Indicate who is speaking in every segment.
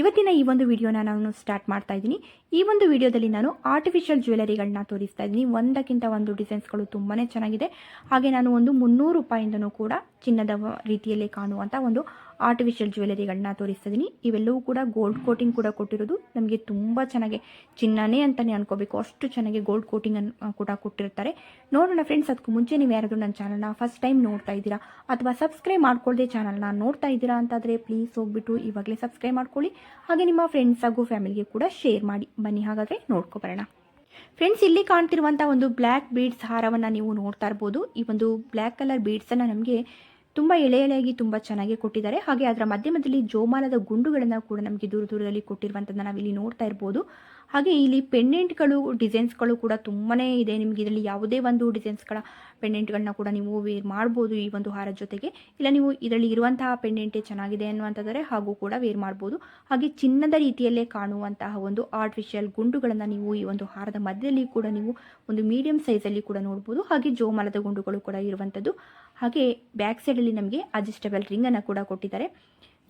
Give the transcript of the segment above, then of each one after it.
Speaker 1: ಇವತ್ತಿನ ಈ ಒಂದು ವಿಡಿಯೋನ ನಾನು ಸ್ಟಾರ್ಟ್ ಮಾಡ್ತಾ ಇದ್ದೀನಿ. ಈ ಒಂದು ವಿಡಿಯೋದಲ್ಲಿ ನಾನು ಆರ್ಟಿಫಿಷಿಯಲ್ ಜ್ಯುವೆಲರಿಗಳನ್ನ ತೋರಿಸ್ತಾ ಇದ್ದೀನಿ. ಒಂದಕ್ಕಿಂತ ಒಂದು ಡಿಸೈನ್ಸ್ಗಳು ತುಂಬಾ ಚೆನ್ನಾಗಿದೆ. ಹಾಗೆ ನಾನು ಒಂದು ಮುನ್ನೂರು ರೂಪಾಯಿಂದನೂ ಕೂಡ ಚಿನ್ನದ ರೀತಿಯಲ್ಲಿ ಕಾಣುವಂಥ ಒಂದು ಆರ್ಟಿಫಿಷಿಯಲ್ ಜ್ಯುವೆಲರಿಗಳನ್ನ ತೋರಿಸ್ತಾ ಇದ್ದೀನಿ. ಇವೆಲ್ಲವೂ ಕೂಡ ಗೋಲ್ಡ್ ಕೋಟಿಂಗ್ ಕೂಡ ಕೊಟ್ಟಿರೋದು. ನಮಗೆ ತುಂಬ ಚೆನ್ನಾಗಿ ಚಿನ್ನನೇ ಅಂತಲೇ ಅನ್ಕೋಬೇಕು. ಅಷ್ಟು ಚೆನ್ನಾಗಿ ಗೋಲ್ಡ್ ಕೋಟಿಂಗ್ ಕೂಡ ಕೊಟ್ಟಿರ್ತಾರೆ. ನೋಡೋಣ ಫ್ರೆಂಡ್ಸ್ ಅದಕ್ಕೂ ಮುಂಚೆ ನೀವು ಯಾರಾದರೂ ನನ್ನ ಚಾನಲ್ನ ಫಸ್ಟ್ ಟೈಮ್ ನೋಡ್ತಾ ಇದ್ದೀರಾ ಅಥವಾ ಸಬ್ಸ್ಕ್ರೈಬ್ ಮಾಡ್ಕೊಳ್ಳದೆ ಚಾನಲ್ನ ನೋಡ್ತಾ ಇದ್ದೀರಾ ಅಂತಾದರೆ ಪ್ಲೀಸ್ ಹೋಗ್ಬಿಟ್ಟು ಇವಾಗಲೇ ಸಬ್ಸ್ಕ್ರೈಬ್ ಮಾಡ್ಕೊಳ್ಳಿ. ಹಾಗೆ ನಿಮ್ಮ ಫ್ರೆಂಡ್ಸ್ ಹಾಗೂ ಫ್ಯಾಮಿಲಿಗೆ ಕೂಡ ಶೇರ್ ಮಾಡಿ ಬನ್ನಿ. ಹಾಗಾದರೆ ನೋಡ್ಕೊಬರೋಣ ಫ್ರೆಂಡ್ಸ್ ಇಲ್ಲಿ ಕಾಣ್ತಿರುವಂಥ ಒಂದು ಬ್ಲ್ಯಾಕ್ ಬೀಡ್ಸ್ ಹಾರವನ್ನು ನೀವು ನೋಡ್ತಾ ಇರ್ಬೋದು. ಈ ಒಂದು ಬ್ಲ್ಯಾಕ್ ಕಲರ್ ಬೀಡ್ಸನ್ನು ನಮಗೆ ತುಂಬ ಎಳೆ ಎಳೆಯಾಗಿ ತುಂಬ ಚೆನ್ನಾಗಿ ಕೊಟ್ಟಿದ್ದಾರೆ. ಹಾಗೆ ಅದರ ಮಧ್ಯ ಮಧ್ಯದಲ್ಲಿ ಜೋಮಾನದ ಗುಂಡುಗಳನ್ನು ಕೂಡ ನಮಗೆ ದೂರ ದೂರದಲ್ಲಿ ಕೊಟ್ಟಿರುವಂಥದ್ದನ್ನು ನಾವಿಲ್ಲಿ ನೋಡ್ತಾ ಇರ್ಬೋದು. ಹಾಗೆ ಇಲ್ಲಿ ಪೆಂಡೆಂಟ್ಗಳು, ಡಿಸೈನ್ಸ್ಗಳು ಕೂಡ ತುಂಬಾ ಇದೆ. ನಿಮಗೆ ಇದರಲ್ಲಿ ಯಾವುದೇ ಒಂದು ಡಿಸೈನ್ಸ್ಗಳ ಪೆಂಡೆಂಟ್ಗಳನ್ನ ಕೂಡ ನೀವು ವೇರ್ ಮಾಡ್ಬೋದು ಈ ಒಂದು ಹಾರ ಜೊತೆಗೆ. ಇಲ್ಲ ನೀವು ಇದರಲ್ಲಿ ಇರುವಂತಹ ಪೆಂಡೆಂಟೇ ಚೆನ್ನಾಗಿದೆ ಅನ್ನುವಂಥದ್ದರೆ ಹಾಗೂ ಕೂಡ ವೇರ್ ಮಾಡ್ಬೋದು. ಹಾಗೆ ಚಿನ್ನದ ರೀತಿಯಲ್ಲೇ ಕಾಣುವಂತಹ ಒಂದು ಆರ್ಟಿಫಿಷಿಯಲ್ ಗುಂಡುಗಳನ್ನು ನೀವು ಈ ಒಂದು ಹಾರದ ಮಧ್ಯದಲ್ಲಿ ಕೂಡ ನೀವು ಒಂದು ಮೀಡಿಯಂ ಸೈಜಲ್ಲಿ ಕೂಡ ನೋಡ್ಬೋದು. ಹಾಗೆ ಜೋಮಲದ ಗುಂಡುಗಳು ಕೂಡ ಇರುವಂಥದ್ದು. ಹಾಗೆ ಬ್ಯಾಕ್ ಸೈಡಲ್ಲಿ ನಮಗೆ ಅಡ್ಜಸ್ಟಬಲ್ ರಿಂಗನ್ನು ಕೂಡ ಕೊಟ್ಟಿದ್ದಾರೆ.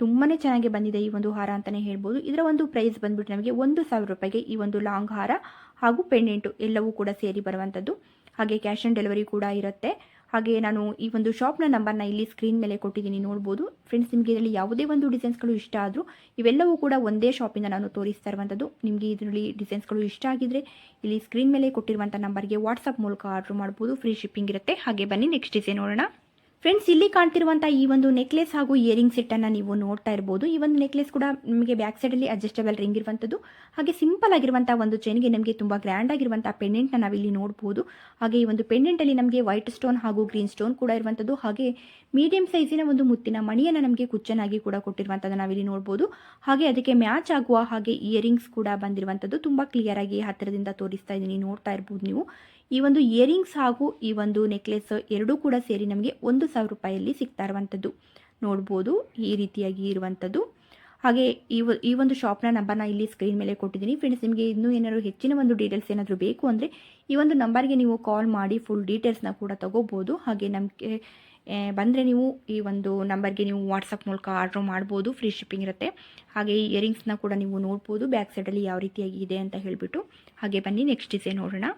Speaker 1: ತುಂಬಾ ಚೆನ್ನಾಗಿ ಬಂದಿದೆ ಈ ಒಂದು ಹಾರ ಅಂತಲೇ ಹೇಳ್ಬೋದು. ಇದರ ಒಂದು ಪ್ರೈಸ್ ಬಂದ್ಬಿಟ್ಟು ನಮಗೆ ಒಂದು ಸಾವಿರ ರೂಪಾಯಿಗೆ ಈ ಒಂದು ಲಾಂಗ್ ಹಾರ ಹಾಗೂ ಪೆಂಡೆಂಟು ಎಲ್ಲವೂ ಕೂಡ ಸೇರಿ ಬರುವಂಥದ್ದು ಹಾಗೆ ಕ್ಯಾಶ್ ಆನ್ ಡೆಲಿವರಿ ಕೂಡ ಇರುತ್ತೆ. ಹಾಗೆ ನಾನು ಈ ಒಂದು ಶಾಪ್ನ ನಂಬರ್ನ ಇಲ್ಲಿ ಸ್ಕ್ರೀನ್ ಮೇಲೆ ಕೊಟ್ಟಿದ್ದೀನಿ, ನೋಡ್ಬೋದು. ಫ್ರೆಂಡ್ಸ್ ನಿಮಗೆ ಇದರಲ್ಲಿ ಯಾವುದೇ ಒಂದು ಡಿಸೈನ್ಸ್ಗಳು ಇಷ್ಟ ಆದರೂ ಇವೆಲ್ಲವೂ ಕೂಡ ಒಂದೇ ಶಾಪಿಂದ ನಾನು ತೋರಿಸ್ತಾ ಇರುವಂಥದ್ದು ನಿಮಗೆ ಇದರಲ್ಲಿ ಡಿಸೈನ್ಸ್ಗಳು ಇಷ್ಟ ಆಗಿದ್ರೆ ಇಲ್ಲಿ ಸ್ಕ್ರೀನ್ ಮೇಲೆ ಕೊಟ್ಟಿರುವಂಥ ನಂಬರ್ಗೆ ವಾಟ್ಸಪ್ ಮೂಲಕ ಆರ್ಡ್ರ್ ಮಾಡ್ಬೋದು. ಫ್ರೀ ಶಿಪ್ಪಿಂಗ್ ಇರುತ್ತೆ. ಹಾಗೆ ಬನ್ನಿ ನೆಕ್ಸ್ಟ್ ಡಿಸೈನ್ ನೋಡೋಣ. ಫ್ರೆಂಡ್ಸ್ ಇಲ್ಲಿ ಕಾಣ್ತಿರುವಂತಹ ಈ ಒಂದು ನೆಕ್ಲೆಸ್ ಹಾಗೂ ಇಯರಿಂಗ್ ಸೆಟ್ಟನ್ನು ನೀವು ನೋಡ್ತಾ ಇರಬಹುದು ಈ ಒಂದು ನೆಕ್ಲೆಸ್ ಕೂಡ ನಿಮಗೆ ಬ್ಯಾಕ್ ಸೈಡ್ ಅಲ್ಲಿ ಅಡ್ಜಸ್ಟಬಲ್ ರಿಂಗ್ ಇರುವಂಥದ್ದು ಹಾಗೆ ಸಿಂಪಲ್ ಆಗಿರುವಂತಹ ಒಂದು ಚೈನ್ಗೆ ನಮಗೆ ತುಂಬಾ ಗ್ರ್ಯಾಂಡ್ ಆಗಿರುವಂಥ ಪೆಂಡೆಂಟ್ನ ನಾವಿಲ್ಲಿ ನೋಡಬಹುದು ಹಾಗೆ ಈ ಒಂದು ಪೆಂಡೆಂಟ್ ಅಲ್ಲಿ ನಮಗೆ ವೈಟ್ ಸ್ಟೋನ್ ಹಾಗೂ ಗ್ರೀನ್ ಸ್ಟೋನ್ ಕೂಡ ಇರುವಂತದ್ದು. ಹಾಗೆ ಮೀಡಿಯಂ ಸೈಜಿನ ಒಂದು ಮುತ್ತಿನ ಮಣಿಯನ್ನು ನಮಗೆ ಕುಚ್ಚನಾಗಿ ಕೂಡ ಕೊಟ್ಟಿರುವಂಥದ್ದು ನಾವಿಲ್ಲಿ ನೋಡಬಹುದು ಹಾಗೆ ಅದಕ್ಕೆ ಮ್ಯಾಚ್ ಆಗುವ ಹಾಗೆ ಇಯರಿಂಗ್ಸ್ ಕೂಡ ಬಂದಿರುವಂತದ್ದು. ತುಂಬಾ ಕ್ಲಿಯರ್ ಆಗಿ ಹತ್ತಿರದಿಂದ ತೋರಿಸ್ತಾ ಇದ್ದೀನಿ ನೋಡ್ತಾ ಇರಬಹುದು ನೀವು. ಈ ಒಂದು ಇಯರಿಂಗ್ಸ್ ಹಾಗೂ ಈ ಒಂದು ನೆಕ್ಲೆಸ್ ಎರಡೂ ಕೂಡ ಸೇರಿ ನಮಗೆ ಒಂದು ಸಾವಿರ ರೂಪಾಯಿಯಲ್ಲಿ ಸಿಗ್ತಾ ಇರುವಂಥದ್ದು. ನೋಡ್ಬೋದು ಈ ರೀತಿಯಾಗಿ ಇರುವಂಥದ್ದು. ಹಾಗೆ ಈ ಈ ಒಂದು ಶಾಪ್ನ ನಂಬರ್ನ ಇಲ್ಲಿ ಸ್ಕ್ರೀನ್ ಮೇಲೆ ಕೊಟ್ಟಿದ್ದೀನಿ. ಫ್ರೆಂಡ್ಸ್ ನಿಮಗೆ ಇನ್ನೂ ಏನಾದರೂ ಹೆಚ್ಚಿನ ಒಂದು ಡೀಟೇಲ್ಸ್ ಏನಾದರೂ ಬೇಕು ಅಂದರೆ ಈ ಒಂದು ನಂಬರ್ಗೆ ನೀವು ಕಾಲ್ ಮಾಡಿ ಫುಲ್ ಡೀಟೇಲ್ಸ್ನ ಕೂಡ ತಗೋಬೋದು. ಹಾಗೆ ನಮಗೆ ಬಂದರೆ ನೀವು ಈ ಒಂದು ನಂಬರ್ಗೆ ನೀವು ವಾಟ್ಸಪ್ ಮೂಲಕ ಆರ್ಡ್ರ್ ಮಾಡ್ಬೋದು. ಫ್ರೀ ಶಿಪ್ಪಿಂಗ್ ಇರುತ್ತೆ. ಹಾಗೆ ಈ ಇಯರಿಂಗ್ಸ್ನ ಕೂಡ ನೀವು ನೋಡ್ಬೋದು. ಬ್ಯಾಕ್ ಸೈಡಲ್ಲಿ ಯಾವ ರೀತಿಯಾಗಿ ಇದೆ ಅಂತ ಹೇಳಿಬಿಟ್ಟು. ಹಾಗೆ ಬನ್ನಿ ನೆಕ್ಸ್ಟ್ ಡಿಸೈನ್ ನೋಡೋಣ.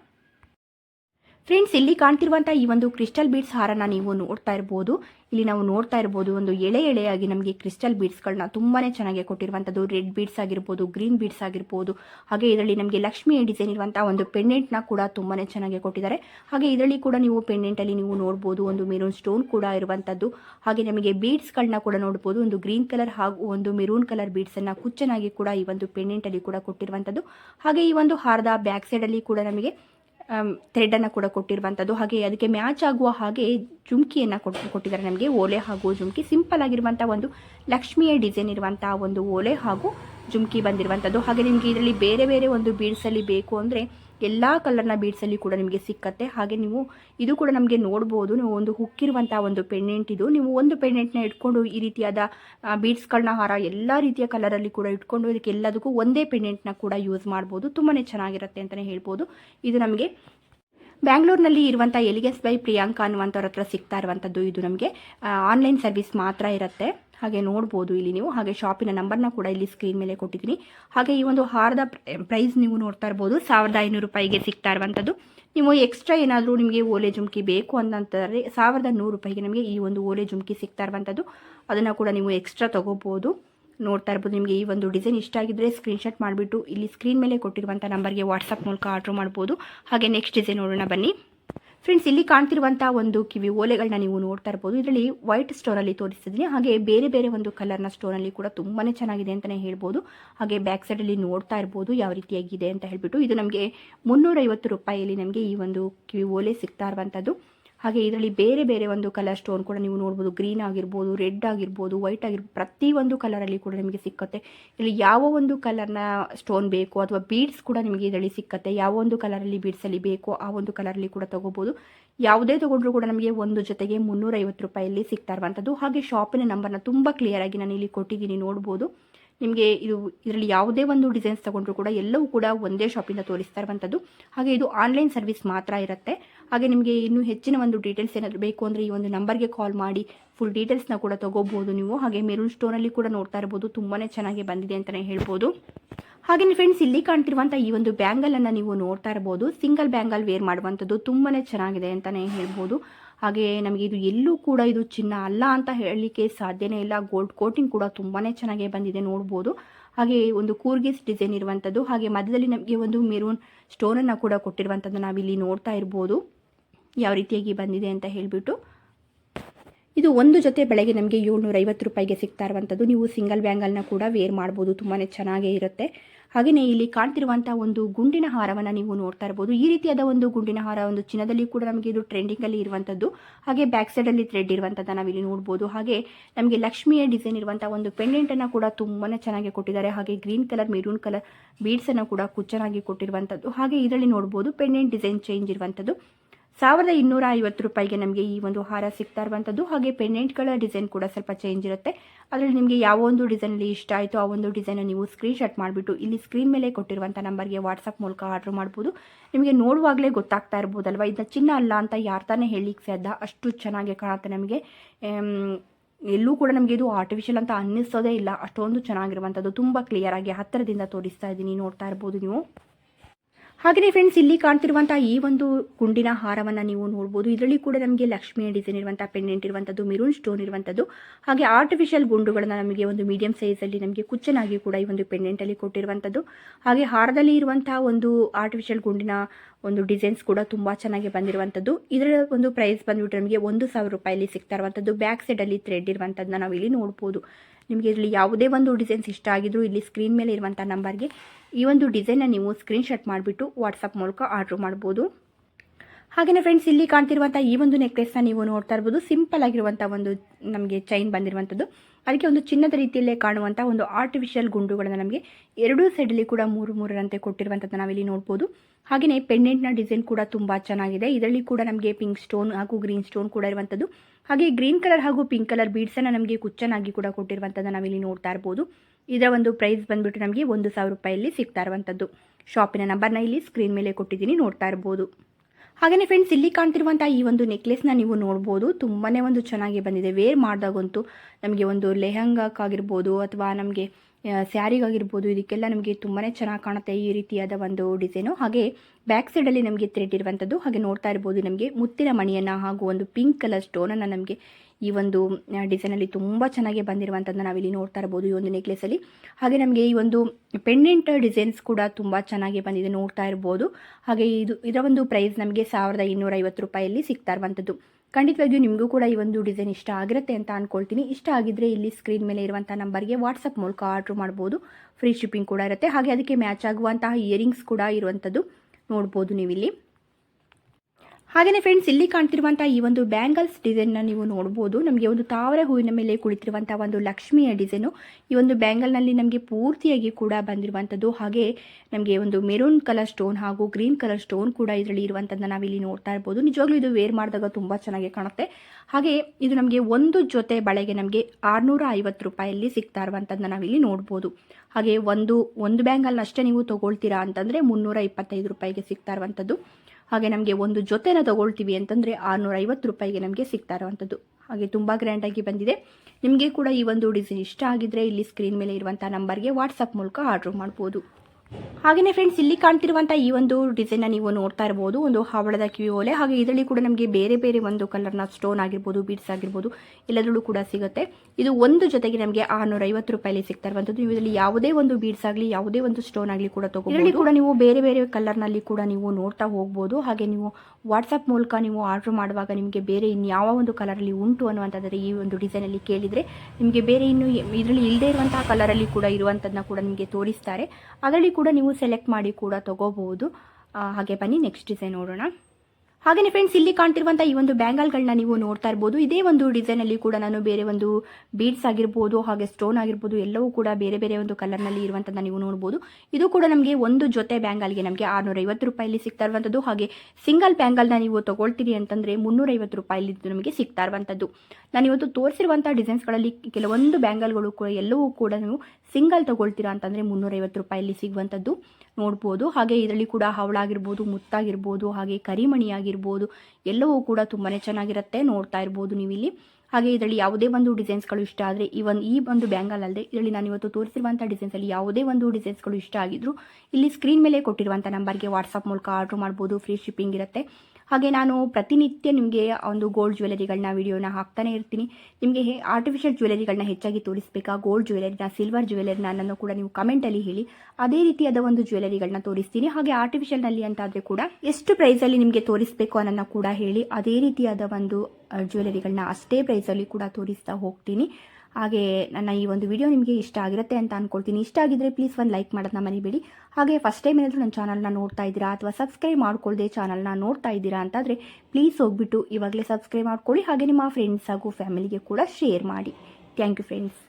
Speaker 1: ಫ್ರೆಂಡ್ಸ್ ಇಲ್ಲಿ ಕಾಣ್ತಿರುವಂತಹ ಈ ಒಂದು ಕ್ರಿಸ್ಟಲ್ ಬೀಡ್ಸ್ ಹಾರನ ನೀವು ನೋಡ್ತಾ ಇರಬಹುದು ಇಲ್ಲಿ ನಾವು ನೋಡ್ತಾ ಇರಬಹುದು ಒಂದು ಎಳೆ ಎಳೆಯಾಗಿ ನಮಗೆ ಕ್ರಿಸ್ಟಲ್ ಬೀಡ್ಸ್ಗಳನ್ನ ತುಂಬಾನೇ ಚೆನ್ನಾಗಿ ಕೊಟ್ಟಿರುವಂಥದ್ದು ರೆಡ್ ಬೀಡ್ಸ್ ಆಗಿರ್ಬೋದು ಗ್ರೀನ್ ಬೀಡ್ಸ್ ಆಗಿರ್ಬೋದು. ಹಾಗೆ ಇದರಲ್ಲಿ ನಮಗೆ ಲಕ್ಷ್ಮಿ ಡಿಸೈನ್ ಇರುವಂತಹ ಒಂದು ಪೆಂಡೆಂಟ್ನ ಕೂಡ ತುಂಬಾನೇ ಚೆನ್ನಾಗಿ ಕೊಟ್ಟಿದ್ದಾರೆ. ಹಾಗೆ ಇದರಲ್ಲಿ ಕೂಡ ನೀವು ಪೆಂಡೆಂಟಲ್ಲಿ ನೀವು ನೋಡಬಹುದು ಒಂದು ಮೆರೂನ್ ಸ್ಟೋನ್ ಕೂಡ ಇರುವಂಥದ್ದು ಹಾಗೆ ನಮಗೆ ಬೀಡ್ಸ್ಗಳನ್ನ ಕೂಡ ನೋಡಬಹುದು ಒಂದು ಗ್ರೀನ್ ಕಲರ್ ಹಾಗೂ ಒಂದು ಮೆರೂನ್ ಕಲರ್ ಬೀಡ್ಸನ್ನು ಕುಚ್ಚನಾಗಿ ಕೂಡ ಈ ಒಂದು ಪೆಂಡೆಂಟಲ್ಲಿ ಕೂಡ ಕೊಟ್ಟಿರುವಂತದ್ದು. ಹಾಗೆ ಈ ಒಂದು ಹಾರದ ಬ್ಯಾಕ್ ಸೈಡಲ್ಲಿ ಕೂಡ ನಮಗೆ ಥ್ರೆಡನ್ನು ಕೂಡ ಕೊಟ್ಟಿರುವಂಥದ್ದು. ಹಾಗೆ ಅದಕ್ಕೆ ಮ್ಯಾಚ್ ಆಗುವ ಹಾಗೆ ಜುಮ್ಕಿಯನ್ನು ಕೊಟ್ಟು ಕೊಟ್ಟಿದ್ದಾರೆ ನಮಗೆ. ಓಲೆ ಹಾಗೂ ಜುಮ್ಕಿ. ಸಿಂಪಲ್ ಆಗಿರುವಂಥ ಒಂದು ಲಕ್ಷ್ಮಿಯ ಡಿಸೈನ್ ಇರುವಂಥ ಒಂದು ಓಲೆ ಹಾಗೂ ಜುಮ್ಕಿ ಬಂದಿರುವಂಥದ್ದು. ಹಾಗೆ ನಿಮಗೆ ಇದರಲ್ಲಿ ಬೇರೆ ಬೇರೆ ಒಂದು ಬೀಡ್ಸಲ್ಲಿ ಬೇಕು ಅಂದರೆ ಎಲ್ಲ ಕಲರ್ನ ಬೀಡ್ಸಲ್ಲಿ ಕೂಡ ನಿಮಗೆ ಸಿಕ್ಕತ್ತೆ. ಹಾಗೆ ನೀವು ಇದು ಕೂಡ ನಮಗೆ ನೋಡ್ಬೋದು. ನೀವು ಒಂದು ಹುಕ್ಕಿರುವಂಥ ಒಂದು ಪೆಂಡೆಂಟ್ ಇದು. ನೀವು ಒಂದು ಪೆಂಡೆಂಟ್ನ ಇಟ್ಕೊಂಡು ಈ ರೀತಿಯಾದ ಬೀಡ್ಸ್ಗಳನ್ನ ಹಾರ ಎಲ್ಲ ರೀತಿಯ ಕಲರಲ್ಲಿ ಕೂಡ ಇಟ್ಕೊಂಡು ಇದಕ್ಕೆ ಎಲ್ಲದಕ್ಕೂ ಒಂದೇ ಪೆಂಡೆಂಟ್ನ ಕೂಡ ಯೂಸ್ ಮಾಡ್ಬೋದು. ತುಂಬಾ ಚೆನ್ನಾಗಿರುತ್ತೆ ಅಂತಲೇ ಹೇಳ್ಬೋದು. ಇದು ನಮಗೆ ಬ್ಯಾಂಗ್ಳೂರ್ನಲ್ಲಿ ಇರುವಂಥ ಎಲಿಗೆಸ್ ಬೈ ಪ್ರಿಯಾಂಕಾ ಅನ್ನುವಂಥವ್ರ ಹತ್ರ ಸಿಗ್ತಾ ಇರುವಂಥದ್ದು ಇದು ನಮಗೆ. ಆನ್ಲೈನ್ ಸರ್ವಿಸ್ ಮಾತ್ರ ಇರುತ್ತೆ. ಹಾಗೆ ನೋಡ್ಬೋದು ಇಲ್ಲಿ ನೀವು. ಹಾಗೆ ಶಾಪಿನ ನಂಬರ್ನ ಕೂಡ ಇಲ್ಲಿ ಸ್ಕ್ರೀನ್ ಮೇಲೆ ಕೊಟ್ಟಿದ್ದೀನಿ. ಹಾಗೆ ಈ ಒಂದು ಹಾರದ ಪ್ರೈಸ್ ನೀವು ನೋಡ್ತಾ ಇರ್ಬೋದು. ಸಾವಿರದ ಐನೂರು ರೂಪಾಯಿಗೆ ಸಿಗ್ತಾ ಇರುವಂಥದ್ದು ನೀವು ಎಕ್ಸ್ಟ್ರಾ ಏನಾದರೂ ನಿಮಗೆ ಓಲೆ ಜುಮ್ಕಿ ಬೇಕು ಅಂತಂದರೆ ಸಾವಿರದ ನೂರು ರೂಪಾಯಿಗೆ ನಿಮಗೆ ಈ ಒಂದು ಓಲೆ ಜುಮ್ಕಿ ಸಿಗ್ತಾ ಇರುವಂಥದ್ದು ಅದನ್ನು ಕೂಡ ನೀವು ಎಕ್ಸ್ಟ್ರಾ ತೊಗೋಬೋದು. ನೋಡ್ತಾ ಇರ್ಬೋದು ನಿಮಗೆ ಈ ಒಂದು ಡಿಸೈನ್ ಇಷ್ಟ ಆಗಿದ್ರೆ ಸ್ಕ್ರೀನ್ಶಾಟ್ ಮಾಡಿಬಿಟ್ಟು ಇಲ್ಲಿ ಸ್ಕ್ರೀನ್ ಮೇಲೆ ಕೊಟ್ಟಿರುವಂಥ ನಂಬರ್ಗೆ ವಾಟ್ಸಪ್ ಮೂಲಕ ಆರ್ಡ್ರ್ ಮಾಡ್ಬೋದು. ಹಾಗೆ ನೆಕ್ಸ್ಟ್ ಡಿಸೈನ್ ನೋಡೋಣ ಬನ್ನಿ. ಫ್ರೆಂಡ್ಸ್ ಇಲ್ಲಿ ಕಾಣ್ತಿರುವಂಥ ಒಂದು ಕಿವಿ ಓಲೆಗಳನ್ನ ನೀವು ನೋಡ್ತಾ ಇರ್ಬೋದು. ಇದರಲ್ಲಿ ವೈಟ್ ಸ್ಟೋನಲ್ಲಿ ತೋರಿಸಿದ್ದೀನಿ. ಹಾಗೆ ಬೇರೆ ಬೇರೆ ಒಂದು ಕಲರ್ನ ಸ್ಟೋನಲ್ಲಿ ಕೂಡ ತುಂಬಾ ಚೆನ್ನಾಗಿದೆ ಅಂತಲೇ ಹೇಳ್ಬೋದು. ಹಾಗೆ ಬ್ಯಾಕ್ ಸೈಡಲ್ಲಿ ನೋಡ್ತಾ ಇರ್ಬೋದು ಯಾವ ರೀತಿಯಾಗಿದೆ ಅಂತ ಹೇಳ್ಬಿಟ್ಟು. ಇದು ನಮಗೆ ಮುನ್ನೂರೈವತ್ತು ರೂಪಾಯಿಯಲ್ಲಿ ನಮಗೆ ಈ ಒಂದು ಕಿವಿ ಓಲೆ ಸಿಗ್ತಾ ಇರುವಂಥದ್ದು ಹಾಗೆ ಇದರಲ್ಲಿ ಬೇರೆ ಬೇರೆ ಒಂದು ಕಲರ್ ಸ್ಟೋನ್ ಕೂಡ ನೀವು ನೋಡ್ಬೋದು. ಗ್ರೀನ್ ಆಗಿರ್ಬೋದು ರೆಡ್ ಆಗಿರ್ಬೋದು ವೈಟ್ ಆಗಿರ್ಬೋದು ಪ್ರತಿಯೊಂದು ಕಲರಲ್ಲಿ ಕೂಡ ನಿಮಗೆ ಸಿಕ್ಕತ್ತೆ. ಇಲ್ಲಿ ಯಾವ ಒಂದು ಕಲರ್ನ ಸ್ಟೋನ್ ಬೇಕು ಅಥವಾ ಬೀಡ್ಸ್ ಕೂಡ ನಿಮಗೆ ಇದರಲ್ಲಿ ಸಿಕ್ಕತ್ತೆ. ಯಾವ ಒಂದು ಕಲರಲ್ಲಿ ಬೀಡ್ಸಲ್ಲಿ ಬೇಕೋ ಆ ಒಂದು ಕಲರಲ್ಲಿ ಕೂಡ ತೊಗೋಬೋದು. ಯಾವುದೇ ತೊಗೊಂಡ್ರೂ ಕೂಡ ನಮಗೆ ಒಂದು ಜೊತೆಗೆ ಮುನ್ನೂರೈವತ್ತು ರೂಪಾಯಲ್ಲಿ ಸಿಗ್ತಾ ಇರುವಂಥದ್ದು. ಹಾಗೆ ಶಾಪಿನ ನಂಬರ್ನ ತುಂಬ ಕ್ಲಿಯರ್ ಆಗಿ ನಾನು ಇಲ್ಲಿ ಕೊಟ್ಟಿದ್ದೀನಿ, ನೋಡ್ಬೋದು. ನಿಮಗೆ ಇದು ಇದರಲ್ಲಿ ಯಾವುದೇ ಒಂದು ಡಿಸೈನ್ಸ್ ತಗೊಂಡ್ರು ಕೂಡ ಎಲ್ಲವೂ ಕೂಡ ಒಂದೇ ಶಾಪಿಂದ ತೋರಿಸ್ತಾ ಇರುವಂಥದ್ದು. ಹಾಗೆ ಇದು ಆನ್ಲೈನ್ ಸರ್ವಿಸ್ ಮಾತ್ರ ಇರುತ್ತೆ. ಹಾಗೆ ನಿಮಗೆ ಇನ್ನೂ ಹೆಚ್ಚಿನ ಒಂದು ಡೀಟೇಲ್ಸ್ ಏನಾದರೂ ಬೇಕು ಅಂದರೆ ಈ ಒಂದು ನಂಬರ್ಗೆ ಕಾಲ್ ಮಾಡಿ ಫುಲ್ ಡೀಟೇಲ್ಸ್ನ ಕೂಡ ತೊಗೋಬೋದು ನೀವು. ಹಾಗೆ ಮೆರೂನ್ ಸ್ಟೋನಲ್ಲಿ ಕೂಡ ನೋಡ್ತಾ ಇರ್ಬೋದು ತುಂಬಾ ಚೆನ್ನಾಗಿ ಬಂದಿದೆ ಅಂತಲೇ ಹೇಳ್ಬೋದು. ಹಾಗೆ ಫ್ರೆಂಡ್ಸ್ ಇಲ್ಲಿ ಕಾಣ್ತಿರುವಂಥ ಈ ಒಂದು ಬ್ಯಾಂಗಲನ್ನು ನೀವು ನೋಡ್ತಾ ಇರ್ಬೋದು. ಸಿಂಗಲ್ ಬ್ಯಾಂಗಲ್ ವೇರ್ ಮಾಡುವಂಥದ್ದು ತುಂಬಾ ಚೆನ್ನಾಗಿದೆ ಅಂತಲೇ ಹೇಳ್ಬೋದು. ಹಾಗೆ ನಮಗೆ ಇದು ಎಲ್ಲೂ ಕೂಡ ಇದು ಚಿನ್ನ ಅಲ್ಲ ಅಂತ ಹೇಳಲಿಕ್ಕೆ ಸಾಧ್ಯನೇ ಇಲ್ಲ. ಗೋಲ್ಡ್ ಕೋಟಿಂಗ್ ಕೂಡ ತುಂಬಾ ಚೆನ್ನಾಗಿ ಬಂದಿದೆ ನೋಡ್ಬೋದು. ಹಾಗೆ ಒಂದು ಕೂರ್ಗಿಸ್ ಡಿಸೈನ್ ಇರುವಂಥದ್ದು ಹಾಗೆ ಮಧ್ಯದಲ್ಲಿ ನಮಗೆ ಒಂದು ಮೆರೂನ್ ಸ್ಟೋನನ್ನು ಕೂಡ ಕೊಟ್ಟಿರುವಂಥದ್ದು ನಾವಿಲ್ಲಿ ನೋಡ್ತಾ ಇರ್ಬೋದು. ಯಾವ ರೀತಿಯಾಗಿ ಬಂದಿದೆ ಅಂತ ಹೇಳಿಬಿಟ್ಟು. ಇದು ಒಂದು ಜೊತೆ ಬೆಳಗ್ಗೆ ನಮಗೆ ಏಳ್ನೂರ ಐವತ್ತು ರೂಪಾಯಿಗೆ ಸಿಗ್ತಾ ಇರುವಂಥದ್ದು ನೀವು ಸಿಂಗಲ್ ಬ್ಯಾಂಗಲ್ನ ಕೂಡ ವೇರ್ ಮಾಡ್ಬೋದು. ತುಂಬಾ ಚೆನ್ನಾಗೇ ಇರುತ್ತೆ. ಹಾಗೆಯೇ ಇಲ್ಲಿ ಕಾಣ್ತಿರುವಂತಹ ಒಂದು ಗುಂಡಿನ ಹಾರವನ್ನು ನೀವು ನೋಡ್ತಾ ಇರಬಹುದು ಈ ರೀತಿಯಾದ ಒಂದು ಗುಂಡಿನ ಹಾರ ಒಂದು ಚಿನ್ನದಲ್ಲಿ ಕೂಡ ನಮಗೆ ಇದು ಟ್ರೆಂಡಿಂಗ್ ಅಲ್ಲಿ ಇರುವಂತದ್ದು. ಹಾಗೆ ಬ್ಯಾಕ್ ಸೈಡ್ ಅಲ್ಲಿ ಥ್ರೆಡ್ ಇರುವಂಥದ್ದನ್ನು ನಾವಿಲ್ಲಿ ನೋಡಬಹುದು ಹಾಗೆ ನಮಗೆ ಲಕ್ಷ್ಮಿಯ ಡಿಸೈನ್ ಇರುವಂತಹ ಒಂದು ಪೆಂಡೆಂಟ್ ಅನ್ನ ಕೂಡ ತುಂಬಾನೇ ಚೆನ್ನಾಗಿ ಕೊಟ್ಟಿದ್ದಾರೆ. ಹಾಗೆ green colour maroon colour beads ಅನ್ನ ಕೂಡ ಕುಚ್ಚನಾಗಿ ಕೊಟ್ಟಿರುವಂತದ್ದು. ಹಾಗೆ ಇದರಲ್ಲಿ ನೋಡಬಹುದು ಪೆಂಡೆಂಟ್ ಡಿಸೈನ್ ಚೇಂಜ್ ಇರುವಂಥದ್ದು ಸಾವಿರದ ಇನ್ನೂರ ಐವತ್ತು ರೂಪಾಯಿಗೆ ನಮಗೆ ಈ ಒಂದು ಹಾರ ಸಿಗ್ತಾ ಇರುವಂಥದ್ದು. ಹಾಗೆ ಪೆಂಡೆಂಟ್ಗಳ ಡಿಸೈನ್ ಕೂಡ ಸ್ವಲ್ಪ ಚೇಂಜ್ ಇರುತ್ತೆ. ಅದರಲ್ಲಿ ನಿಮಗೆ ಯಾವ ಒಂದು ಡಿಸೈನಲ್ಲಿ ಇಷ್ಟ ಆಯಿತು ಆ ಒಂದು ಡಿಸೈನ್ ನೀವು ಸ್ಕ್ರೀನ್ ಶಾಟ್ ಮಾಡಿಬಿಟ್ಟು ಇಲ್ಲಿ ಸ್ಕ್ರೀನ್ ಮೇಲೆ ಕೊಟ್ಟಿರುವಂಥ ನಂಬರ್ಗೆ ವಾಟ್ಸಪ್ ಮೂಲಕ ಆರ್ಡರ್ ಮಾಡ್ಬೋದು. ನಿಮಗೆ ನೋಡುವಾಗಲೇ ಗೊತ್ತಾಗ್ತಾ ಇರ್ಬೋದಲ್ವ? ಇದನ್ನ ಚಿನ್ನ ಅಲ್ಲ ಅಂತ ಯಾರು ತಾನೇ ಹೇಳಲಿಕ್ಕೆ ಸಾಧ್ಯ? ಅಷ್ಟು ಚೆನ್ನಾಗಿ ಕಾಣುತ್ತೆ ನಮಗೆ. ಎಲ್ಲೂ ಕೂಡ ನಮಗೆ ಇದು ಆರ್ಟಿಫಿಷಿಯಲ್ ಅಂತ ಅನ್ನಿಸೋದೇ ಇಲ್ಲ. ಅಷ್ಟೊಂದು ಚೆನ್ನಾಗಿರುವಂಥದ್ದು. ತುಂಬ ಕ್ಲಿಯರ್ ಆಗಿ ಹತ್ತಿರದಿಂದ ತೋರಿಸ್ತಾ ಇದ್ದೀನಿ. ನೋಡ್ತಾ ಇರ್ಬೋದು ನೀವು. ಹಾಗೆಯೇ ಫ್ರೆಂಡ್ಸ್ ಇಲ್ಲಿ ಕಾಣ್ತಿರುವಂತಹ ಈ ಒಂದು ಗುಂಡಿನ ಹಾರವನ್ನು ನೀವು ನೋಡ್ಬೋದು. ಇದರಲ್ಲಿ ಕೂಡ ನಮಗೆ ಲಕ್ಷ್ಮಿಯ ಡಿಸೈನ್ ಇರುವಂಥ ಪೆಂಡೆಂಟ್ ಇರುವಂಥದ್ದು ಮಿರೂನ್ ಸ್ಟೋನ್ ಇರುವಂಥದ್ದು ಹಾಗೆ ಆರ್ಟಿಫಿಷಿಯಲ್ ಗುಂಡುಗಳನ್ನು ನಮಗೆ ಒಂದು ಮೀಡಿಯಂ ಸೈಜಲ್ಲಿ ನಮಗೆ ಕುಚ್ಚನಾಗಿ ಕೂಡ ಈ ಒಂದು ಪೆಂಡೆಂಟಲ್ಲಿ ಕೊಟ್ಟಿರುವಂಥದ್ದು ಹಾಗೆ ಹಾರದಲ್ಲಿ ಇರುವಂತಹ ಒಂದು ಆರ್ಟಿಫಿಷಿಯಲ್ ಗುಂಡಿನ ಒಂದು ಡಿಸೈನ್ಸ್ ಕೂಡ ತುಂಬ ಚೆನ್ನಾಗಿ ಬಂದಿರುವಂಥದ್ದು ಇದರ ಒಂದು ಪ್ರೈಸ್ ಬಂದ್ಬಿಟ್ಟು ನಮಗೆ ಒಂದು ಸಾವಿರ ರೂಪಾಯಲ್ಲಿ ಸಿಗ್ತಾ ಇರುವಂಥದ್ದು ಬ್ಯಾಕ್ ಸೈಡಲ್ಲಿ ಥ್ರೆಡ್ ಇರುವಂಥದ್ದನ್ನ ನಾವು ಇಲ್ಲಿ ನೋಡ್ಬೋದು. ನಿಮಗೆ ಇಲ್ಲಿ ಯಾವುದೇ ಒಂದು ಡಿಸೈನ್ಸ್ ಇಷ್ಟ ಆಗಿದ್ರು ಇಲ್ಲಿ ಸ್ಕ್ರೀನ್ ಮೇಲೆ ಇರುವಂಥ ನಂಬರ್ಗೆ ಈ ಒಂದು ಡಿಸೈನ್ನ ನೀವು ಸ್ಕ್ರೀನ್ಶಾಟ್ ಮಾಡಿಬಿಟ್ಟು ವಾಟ್ಸಪ್ ಮೂಲಕ ಆರ್ಡ್ರ್ ಮಾಡ್ಬೋದು. ಹಾಗೆಯೇ ಫ್ರೆಂಡ್ಸ್ ಇಲ್ಲಿ ಕಾಣ್ತಿರುವಂಥ ಈ ಒಂದು ನೆಕ್ಲೆಸ್ನ ನೀವು ನೋಡ್ತಾ ಇರ್ಬೋದು. ಸಿಂಪಲ್ ಆಗಿರುವಂಥ ಒಂದು, ನಮಗೆ ಚೈನ್ ಬಂದಿರುವಂಥದ್ದು ಅದಕ್ಕೆ ಒಂದು ಚಿನ್ನದ ರೀತಿಯಲ್ಲೇ ಕಾಣುವಂಥ ಒಂದು ಆರ್ಟಿಫಿಷಿಯಲ್ ಗುಂಡುಗಳನ್ನು ನಮಗೆ ಎರಡೂ ಸೈಡಲ್ಲಿ ಕೂಡ ಮೂರು ಮೂರರಂತೆ ಕೊಟ್ಟಿರುವಂಥದ್ದು ನಾವಿಲ್ಲಿ ನೋಡ್ಬೋದು. ಹಾಗೆಯೇ ಪೆಂಡೆಂಟ್ನ ಡಿಸೈನ್ ಕೂಡ ತುಂಬ ಚೆನ್ನಾಗಿದೆ. ಇದರಲ್ಲಿ ಕೂಡ ನಮಗೆ ಪಿಂಕ್ ಸ್ಟೋನ್ ಹಾಗೂ ಗ್ರೀನ್ ಸ್ಟೋನ್ ಕೂಡ ಇರುವಂಥದ್ದು ಹಾಗೆ ಗ್ರೀನ್ ಕಲರ್ ಹಾಗೂ ಪಿಂಕ್ ಕಲರ್ ಬೀಡ್ಸನ್ನು ನಮಗೆ ಕುಚ್ಚನಾಗಿ ಕೂಡ ಕೊಟ್ಟಿರುವಂಥದ್ದು ನಾವಿಲ್ಲಿ ನೋಡ್ತಾ ಇರ್ಬೋದು. ಇದರ ಒಂದು ಪ್ರೈಸ್ ಬಂದ್ಬಿಟ್ಟು ನಮಗೆ ಒಂದು ಸಾವಿರ ರೂಪಾಯಲ್ಲಿ ಸಿಗ್ತಾ ಇರುವಂಥದ್ದು ಶಾಪಿನ ನಂಬರ್ನ ಇಲ್ಲಿ ಸ್ಕ್ರೀನ್ ಮೇಲೆ ಕೊಟ್ಟಿದ್ದೀನಿ, ನೋಡ್ತಾ ಇರ್ಬೋದು. ಹಾಗೆಯೇ ಫ್ರೆಂಡ್ಸ್ ಇಲ್ಲಿ ಕಾಣ್ತಿರುವಂಥ ಈ ಒಂದು ನೆಕ್ಲೆಸ್ನ ನೀವು ನೋಡ್ಬೋದು. ತುಂಬಾ ಒಂದು ಚೆನ್ನಾಗಿ ಬಂದಿದೆ. ವೇರ್ ಮಾಡಿದಾಗಂತೂ ನಮಗೆ ಒಂದು ಲೆಹಂಗಕ್ಕಾಗಿರ್ಬೋದು ಅಥವಾ ನಮಗೆ ಸ್ಯಾರಿಗಾಗಿರ್ಬೋದು ಇದಕ್ಕೆಲ್ಲ ನಮಗೆ ತುಂಬಾ ಚೆನ್ನಾಗಿ ಕಾಣುತ್ತೆ ಈ ರೀತಿಯಾದ ಒಂದು ಡಿಸೈನು. ಹಾಗೆ ಬ್ಯಾಕ್ ಸೈಡಲ್ಲಿ ನಮಗೆ ಥ್ರೆಡ್ ಇರುವಂಥದ್ದು ಹಾಗೆ ನೋಡ್ತಾ ಇರ್ಬೋದು ನಮಗೆ ಮುತ್ತಿನ ಮಣಿಯನ್ನು ಹಾಗೂ ಒಂದು ಪಿಂಕ್ ಕಲರ್ ಸ್ಟೋನನ್ನು ನಮಗೆ ಈ ಒಂದು ಡಿಸೈನಲ್ಲಿ ತುಂಬ ಚೆನ್ನಾಗಿ ಬಂದಿರುವಂಥದ್ದು ನಾವಿಲ್ಲಿ ನೋಡ್ತಾ ಇರ್ಬೋದು ಈ ಒಂದು ನೆಕ್ಲೆಸಲ್ಲಿ ಹಾಗೆ ನಮಗೆ ಈ ಒಂದು ಪೆಂಡೆಂಟ್ ಡಿಸೈನ್ಸ್ ಕೂಡ ತುಂಬ ಚೆನ್ನಾಗಿ ಬಂದಿದೆ ನೋಡ್ತಾ ಇರ್ಬೋದು. ಹಾಗೆ ಇದು, ಇದರ ಒಂದು ಪ್ರೈಸ್ ನಮಗೆ ಸಾವಿರದ ಇನ್ನೂರೈವತ್ತು ರೂಪಾಯಲ್ಲಿ ಸಿಗ್ತಾ ಇರುವಂಥದ್ದು ಖಂಡಿತವಾಗಿಯೂ ನಿಮಗೂ ಕೂಡ ಈ ಒಂದು ಡಿಸೈನ್ ಇಷ್ಟ ಆಗಿರುತ್ತೆ ಅಂತ ಅಂದ್ಕೊಳ್ತೀನಿ ಇಷ್ಟ ಆಗಿದ್ದರೆ ಇಲ್ಲಿ ಸ್ಕ್ರೀನ್ ಮೇಲೆ ಇರುವಂಥ ನಂಬರ್ಗೆ ವಾಟ್ಸಪ್ ಮೂಲಕ ಆರ್ಡ್ರ್ ಮಾಡ್ಬೋದು. ಫ್ರೀ ಶಿಪ್ಪಿಂಗ್ ಕೂಡ ಇರುತ್ತೆ. ಹಾಗೆ ಅದಕ್ಕೆ ಮ್ಯಾಚ್ ಆಗುವಂತಹ ಇಯರಿಂಗ್ಸ್ ಕೂಡ ಇರುವಂಥದ್ದು ನೋಡ್ಬೋದು ನೀವಿಲ್ಲಿ. ಹಾಗೆಯೇ ಫ್ರೆಂಡ್ಸ್ ಇಲ್ಲಿ ಕಾಣ್ತಿರುವಂಥ ಈ ಒಂದು ಬ್ಯಾಂಗಲ್ಸ್ ಡಿಸೈನ್ನ ನೀವು ನೋಡ್ಬೋದು. ನಮಗೆ ಒಂದು ತಾವರೆ ಹೂವಿನ ಮೇಲೆ ಕುಳಿತಿರುವಂಥ ಒಂದು ಲಕ್ಷ್ಮಿಯ ಡಿಸೈನು ಈ ಒಂದು ಬ್ಯಾಂಗಲ್ನಲ್ಲಿ ನಮಗೆ ಪೂರ್ತಿಯಾಗಿ ಕೂಡ ಬಂದಿರುವಂಥದ್ದು ಹಾಗೆ ನಮಗೆ ಒಂದು ಮೆರೂನ್ ಕಲರ್ ಸ್ಟೋನ್ ಹಾಗೂ ಗ್ರೀನ್ ಕಲರ್ ಸ್ಟೋನ್ ಕೂಡ ಇದರಲ್ಲಿ ಇರುವಂಥದ್ದನ್ನ ನಾವಿಲ್ಲಿ ನೋಡ್ತಾ ಇರ್ಬೋದು. ನಿಜವಾಗ್ಲೂ ಇದು ವೇರ್ ಮಾಡಿದಾಗ ತುಂಬ ಚೆನ್ನಾಗಿ ಕಾಣುತ್ತೆ. ಹಾಗೆ ಇದು ನಮಗೆ ಒಂದು ಜೊತೆ ಬಳೆಗೆ ನಮಗೆ ಆರುನೂರ ಐವತ್ತು ರೂಪಾಯಲ್ಲಿ ಸಿಗ್ತಾ ಇರುವಂಥದ್ದನ್ನ ನಾವಿಲ್ಲಿ ನೋಡ್ಬೋದು. ಹಾಗೆ ಒಂದು ಒಂದು ಬ್ಯಾಂಗಲ್ನಷ್ಟೇ ನೀವು ತಗೊಳ್ತೀರಾ ಅಂತಂದರೆ ಮುನ್ನೂರ ಇಪ್ಪತ್ತೈದು ರೂಪಾಯಿಗೆ ಸಿಗ್ತಾ ಇರುವಂಥದ್ದು ಹಾಗೆ ನಮಗೆ ಒಂದು ಜೊತೆನ ತಗೊಳ್ತೀವಿ ಅಂತಂದರೆ ಆರುನೂರ ಐವತ್ತು ರೂಪಾಯಿಗೆ ನಮಗೆ ಸಿಗ್ತಾ ಇರುವಂಥದ್ದು. ಹಾಗೆ ತುಂಬ ಗ್ರ್ಯಾಂಡಾಗಿ ಬಂದಿದೆ. ನಿಮಗೆ ಕೂಡ ಈ ಒಂದು ಡಿಸೈನ್ ಇಷ್ಟ ಆಗಿದ್ದರೆ ಇಲ್ಲಿ ಸ್ಕ್ರೀನ್ ಮೇಲೆ ಇರುವಂಥ ನಂಬರ್ಗೆ ವಾಟ್ಸಪ್ ಮೂಲಕ ಆರ್ಡ್ರ್ ಮಾಡ್ಬೋದು. ಹಾಗೆಯೇ ಫ್ರೆಂಡ್ಸ್ ಇಲ್ಲಿ ಕಾಣ್ತಿರುವಂಥ ಈ ಒಂದು ಡಿಸೈನ್ನ ನೀವು ನೋಡ್ತಾ ಇರ್ಬೋದು. ಒಂದು ಹವಳದ ಕಿವಿ ಓಲೆ ಹಾಗೆ ಇದರಲ್ಲಿ ಕೂಡ ನಮಗೆ ಬೇರೆ ಬೇರೆ ಒಂದು ಕಲರ್ನ ಸ್ಟೋನ್ ಆಗಿರ್ಬೋದು ಬೀಡ್ಸ್ ಆಗಿರ್ಬೋದು ಎಲ್ಲದರಲ್ಲೂ ಕೂಡ ಸಿಗುತ್ತೆ. ಇದು ಒಂದು ಜೊತೆಗೆ ನಮಗೆ ಆರುನೂರ ಐವತ್ತು ರೂಪಾಯಿ ಸಿಗ್ತಾ ಇರುವಂಥದ್ದು. ನೀವು ಇದರಲ್ಲಿ ಯಾವುದೇ ಒಂದು ಬೀಡ್ಸ್ ಆಗಲಿ ಯಾವುದೇ ಒಂದು ಸ್ಟೋನ್ ಆಗಲಿ ಕೂಡ ತಗೋಬಹುದು ಕೂಡ ನೀವು ಬೇರೆ ಬೇರೆ ಕಲರ್ನಲ್ಲಿ ಕೂಡ ನೀವು ನೋಡ್ತಾ ಹೋಗ್ಬೋದು. ಹಾಗೆ ನೀವು ವಾಟ್ಸಪ್ ಮೂಲಕ ನೀವು ಆರ್ಡರ್ ಮಾಡುವಾಗ ನಿಮಗೆ ಬೇರೆ ಇನ್ಯಾವ ಒಂದು ಕಲರಲ್ಲಿ ಉಂಟು ಅನ್ನುವಂಥದ್ದರೆ ಈ ಒಂದು ಡಿಸೈನಲ್ಲಿ ಕೇಳಿದರೆ ನಿಮಗೆ ಬೇರೆ ಇನ್ನು ಇದರಲ್ಲಿ ಇಲ್ಲದೇ ಇರುವಂತಹ ಕಲರಲ್ಲಿ ಕೂಡ ಇರುವಂಥದ್ದನ್ನ ಕೂಡ ನಿಮಗೆ ತೋರಿಸ್ತಾರೆ. ಅದರಲ್ಲಿ ಕೂಡ ನೀವು ಸೆಲೆಕ್ಟ್ ಮಾಡಿ ಕೂಡ ತಗೋಬಹುದು. ಹಾಗೆ ಬನ್ನಿ ನೆಕ್ಸ್ಟ್ ಡಿಸೈನ್ ನೋಡೋಣ. ಹಾಗೆಯೇ ಫ್ರೆಂಡ್ಸ್ ಇಲ್ಲಿ ಕಾಣ್ತಿರುವಂಥ ಈ ಒಂದು ಬ್ಯಾಂಗಲ್ಗಳನ್ನ ನೀವು ನೋಡ್ತಾ ಇರ್ಬೋದು. ಇದೇ ಒಂದು ಡಿಸೈನಲ್ಲಿ ಕೂಡ ನಾನು ಬೇರೆ ಒಂದು ಬೀಡ್ಸ್ ಆಗಿರ್ಬೋದು, ಹಾಗೆ ಸ್ಟೋನ್ ಆಗಿರ್ಬೋದು, ಎಲ್ಲವೂ ಕೂಡ ಬೇರೆ ಬೇರೆ ಒಂದು ಕಲರ್ನಲ್ಲಿ ಇರುವಂಥದ್ದು ನೀವು ನೋಡ್ಬೋದು. ಇದು ಕೂಡ ನಮಗೆ ಒಂದು ಜೊತೆ ಬ್ಯಾಂಗಲ್ಗೆ ನಮಗೆ ಆರುನೂರ ಐವತ್ತು ರೂಪಾಯಲ್ಲಿ ಸಿಗ್ತಾ ಇರುವಂಥದ್ದು ಹಾಗೆ ಸಿಂಗಲ್ ಬ್ಯಾಂಗಲ್ನ ನೀವು ತೊಗೊಳ್ತೀರಿ ಅಂತಂದರೆ ಮುನ್ನೂರೈವತ್ತು ರೂಪಾಯಲ್ಲಿ ನಮಗೆ ಸಿಗ್ತಾ ಇರುವಂಥದ್ದು ನಾನು ಇವತ್ತು ತೋರಿಸಿರುವಂಥ ಡಿಸೈನ್ಸ್ಗಳಲ್ಲಿ ಕೆಲವೊಂದು ಬ್ಯಾಂಗಲ್ಗಳು ಕೂಡ, ಎಲ್ಲವೂ ಕೂಡ ನೀವು ಸಿಂಗಲ್ ತೊಗೊಳ್ತೀರಾ ಅಂತಂದರೆ ಮುನ್ನೂರೈವತ್ತು ರೂಪಾಯಲ್ಲಿ ಸಿಗುವಂಥದ್ದು ನೋಡ್ಬೋದು. ಹಾಗೆ ಇದರಲ್ಲಿ ಕೂಡ ಹವಳಾಗಿರ್ಬೋದು, ಮುತ್ತಾಗಿರ್ಬೋದು, ಹಾಗೆ ಕರಿಮಣಿ ಆಗಿರ್ಬೋದು ಎಲ್ಲವೂ ಕೂಡ ತುಂಬಾ ಚೆನ್ನಾಗಿರುತ್ತೆ, ನೋಡ್ತಾ ಇರ್ಬೋದು ನೀವು ಇಲ್ಲಿ ಹಾಗೆ ಇದರಲ್ಲಿ ಯಾವುದೇ ಒಂದು ಡಿಸೈನ್ಸ್ಗಳು ಇಷ್ಟ ಆದರೆ ಈ ಒಂದು ಈ ಒಂದು ಬ್ಯಾಂಗಲ್ ಅಲ್ಲದೆ ಇದರಲ್ಲಿ ನಾನು ಇವತ್ತು ತೋರಿಸಿರುವಂಥ ಡಿಸೈನ್ಸಲ್ಲಿ ಯಾವುದೇ ಒಂದು ಡಿಸೈನ್ಸ್ಗಳು ಇಷ್ಟ ಆಗಿದ್ರು, ಇಲ್ಲಿ ಸ್ಕ್ರೀನ್ ಮೇಲೆ ಕೊಟ್ಟಿರುವಂಥ ನಂಬರ್ಗೆ ವಾಟ್ಸಪ್ ಮೂಲಕ ಆರ್ಡ್ರ್ ಮಾಡ್ಬೋದು, ಫ್ರೀ ಶಿಪ್ಪಿಂಗ್ ಇರುತ್ತೆ. ಹಾಗೆ ನಾನು ಪ್ರತಿನಿತ್ಯ ನಿಮಗೆ ಒಂದು ಗೋಲ್ಡ್ ಜ್ಯುವೆಲರಿಗಳನ್ನ ವಿಡಿಯೋನ ಹಾಕ್ತಾನೆ ಇರ್ತೀನಿ. ನಿಮಗೆ ಆರ್ಟಿಫಿಷಿಯಲ್ ಜ್ಯುವೆಲರಿಗಳನ್ನ ಹೆಚ್ಚಾಗಿ ತೋರಿಸಬೇಕಾ? ಗೋಲ್ಡ್ ಜ್ಯುವೆಲರಿನ ಸಿಲ್ವರ್ ಜ್ಯುವೆಲರಿನ ನನ್ನನ್ನು ಕೂಡ ನೀವು ಕಮೆಂಟಲ್ಲಿ ಹೇಳಿ. ಅದೇ ರೀತಿಯಾದ ಒಂದು ಜ್ಯುವೆಲರಿಗಳನ್ನ ತೋರಿಸ್ತೀನಿ. ಹಾಗೆ ಆರ್ಟಿಫಿಷಿಯಲ್ನಲ್ಲಿ ಅಂತಾದರೆ ಕೂಡ ಎಷ್ಟು ಪ್ರೈಸಲ್ಲಿ ನಿಮಗೆ ತೋರಿಸಬೇಕು ಅನ್ನೋದನ್ನ ಕೂಡ ಹೇಳಿ. ಅದೇ ರೀತಿಯಾದ ಒಂದು ಜ್ಯುವೆಲರಿಗಳನ್ನ ಅಷ್ಟೇ ಪ್ರೈಸಲ್ಲಿ ಕೂಡ ತೋರಿಸ್ತಾ ಹೋಗ್ತೀನಿ. ಹಾಗೆ ನನ್ನ ಈ ಒಂದು ವಿಡಿಯೋ ನಿಮಗೆ ಇಷ್ಟ ಆಗಿರುತ್ತೆ ಅಂತ ಅನ್ಕೊಳ್ತೀನಿ. ಇಷ್ಟ ಆಗಿದ್ರೆ ಪ್ಲೀಸ್ ಒಂದು ಲೈಕ್ ಮಾಡೋದನ್ನ ಮರಿಬೇಡಿ. ಹಾಗೆ ಫಸ್ಟ್ ಟೈಮ್ ಏನಾದರೂ ನನ್ನ ಚಾನಲ್ನ ನೋಡ್ತಾ ಇದ್ದೀರಾ ಅಥವಾ ಸಬ್ಸ್ಕ್ರೈಬ್ ಮಾಡ್ಕೊಳ್ಳದೆ ಚಾನಲ್ನ ನೋಡ್ತಾ ಇದ್ದೀರಾ ಅಂತಾದರೆ ಪ್ಲೀಸ್ ಹೋಗ್ಬಿಟ್ಟು ಇವಾಗಲೇ ಸಬ್ಸ್ಕ್ರೈಬ್ ಮಾಡ್ಕೊಳ್ಳಿ. ಹಾಗೆ ನಿಮ್ಮ ಫ್ರೆಂಡ್ಸ್ ಹಾಗೂ ಫ್ಯಾಮಿಲಿಗೆ ಕೂಡ ಶೇರ್ ಮಾಡಿ. Thank you friends